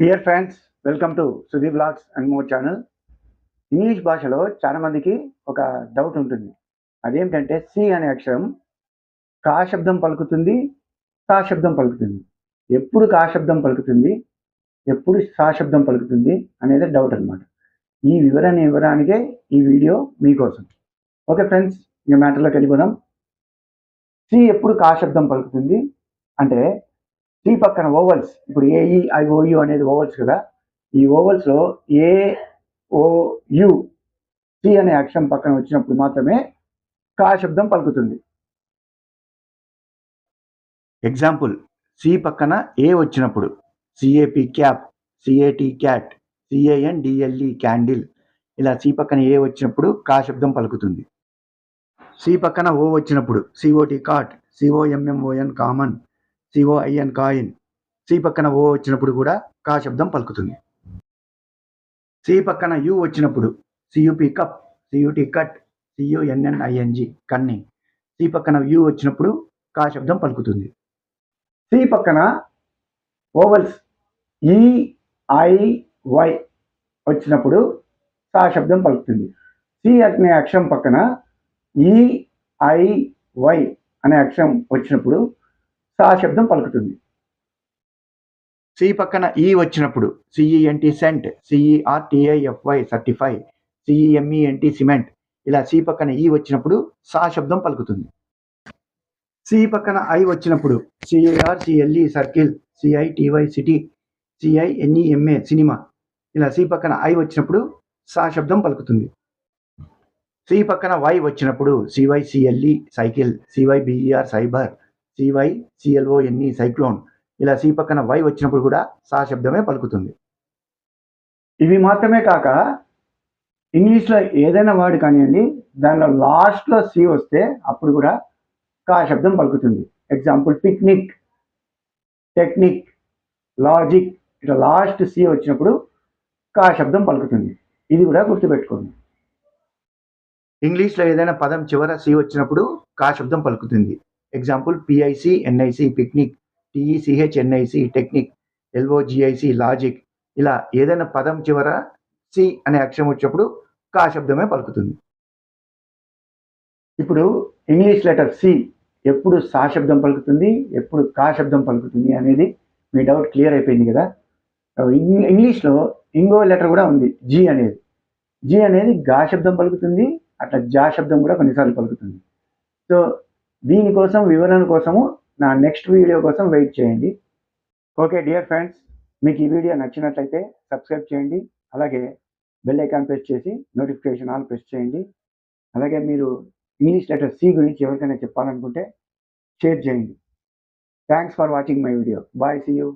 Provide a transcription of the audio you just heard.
Dear friends welcome to Sudhi blogs and more channel English భాషలో చాలామందికి ఒక doubt ఉంటుంది. అదేంటంటే సి అనే అక్షరం కా శబ్దం పలుకుతుంది సా శబ్దం పలుకుతుంది. ఎప్పుడు కా శబ్దం పలుకుతుంది ఎప్పుడు సా శబ్దం పలుకుతుంది అనేది డౌట్ అనమాట ఈ వివరణ ఇవ్వడానికే ఈ వీడియో మీకోసం. ఓకే ఫ్రెండ్స్ ఇంకా మ్యాటర్లోకి వెళ్ళిపోదాం. సి ఎప్పుడు కా శబ్దం పలుకుతుంది అంటే సి పక్కన ఓవల్స్ ఇప్పుడు ఏఈ ఐఓయు అనేది ఓవల్స్ కదా. ఈ ఓవల్స్లో ఏ ఓ సి అనే అక్షరం పక్కన వచ్చినప్పుడు మాత్రమే కా శబ్దం పలుకుతుంది. ఎగ్జాంపుల్ సి పక్కన ఏ వచ్చినప్పుడు C A P cap C A T cat C A N D L E candle ఇలా సి పక్కన ఏ వచ్చినప్పుడు కా శబ్దం పలుకుతుంది. సి పక్కన ఓ వచ్చినప్పుడు C O T cot C O M M O N common C O I N coin. C పక్కన O వచ్చినప్పుడు కూడా కా శబ్దం పలుకుతుంది. సి పక్కన యు వచ్చినప్పుడు సియుపి cup CUT cut సియుఎన్ఎన్ఐఎన్జి cunning C పక్కన యు వచ్చినప్పుడు కా శబ్దం పలుకుతుంది. సి పక్కన ఓవల్స్ ఈ ఐ వై వచ్చినప్పుడు సా శబ్దం పలుకుతుంది. సి అనే అక్షరం పక్కన ఈ ఐ వై అనే అక్షరం వచ్చినప్పుడు సా శబ్దం పలుకుతుంది. సి పక్కన ఈ వచ్చినప్పుడు సిఈఎన్టి సెంట్ సిఈఆర్టిఐఎఫ్వై సర్టిఫై సిఈఎంఈఎన్టి సిమెంట్ ఇలా సి పక్కన ఈ వచ్చినప్పుడు సా శబ్దం పలుకుతుంది. సి పక్కన ఐ వచ్చినప్పుడు C I R C L E circle C I T Y city C I N E M A cinema ఇలా సి పక్కన ఐ వచ్చినప్పుడు సా శబ్దం పలుకుతుంది సి పక్కన వై వచ్చినప్పుడు C Y C L E cycle C Y B E R cyber C Y C L O N E cyclone ఇలా C పక్కన వై వచ్చినప్పుడు కూడా సా శబ్దమే పలుకుతుంది. ఇవి మాత్రమే కాక ఇంగ్లీష్లో ఏదైనా వర్డ్ కానివ్వండి దానిలో లాస్ట్లో సి వస్తే అప్పుడు కూడా కా శబ్దం పలుకుతుంది. ఎగ్జాంపుల్ పిక్నిక్ టెక్నిక్ లాజిక్ ఇట్లా లాస్ట్ సి వచ్చినప్పుడు కా శబ్దం పలుకుతుంది. ఇది కూడా గుర్తుపెట్టుకోండి. ఇంగ్లీష్లో ఏదైనా పదం చివర సి వచ్చినప్పుడు కా శబ్దం పలుకుతుంది. Example P I C N I C picnic T E C H N I C technique L O G I C logic ఇలా ఏదైనా పదం చివర సి అనే అక్షరం వచ్చినప్పుడు కా శబ్దమే పలుకుతుంది. ఇప్పుడు ఇంగ్లీష్ లెటర్ సి ఎప్పుడు సా శబ్దం పలుకుతుంది ఎప్పుడు కా శబ్దం పలుకుతుంది అనేది మీ డౌట్ క్లియర్ అయిపోయింది కదా? ఇంగ్లీష్లో ఇంగో లెటర్ కూడా ఉంది జీ అనేది. జీ అనేది గా శబ్దం పలుకుతుంది అట్లా జా శబ్దం కూడా కొన్నిసార్లు పలుకుతుంది. సో దీనికోసం వివరణ కోసము నా నెక్స్ట్ వీడియో కోసం వెయిట్ చేయండి. ఓకే డియర్ ఫ్రెండ్స్ మీకు ఈ వీడియో నచ్చినట్లయితే సబ్స్క్రైబ్ చేయండి. అలాగే బెల్ ఐకాన్ ప్రెస్ చేసి నోటిఫికేషన్ ఆల్ ప్రెస్ చేయండి. అలాగే మీరు ఇంగ్లీష్ లెటర్ సి గురించి ఎవరికైనా చెప్పాలనుకుంటే షేర్ చేయండి. Thanks for watching my video bye see you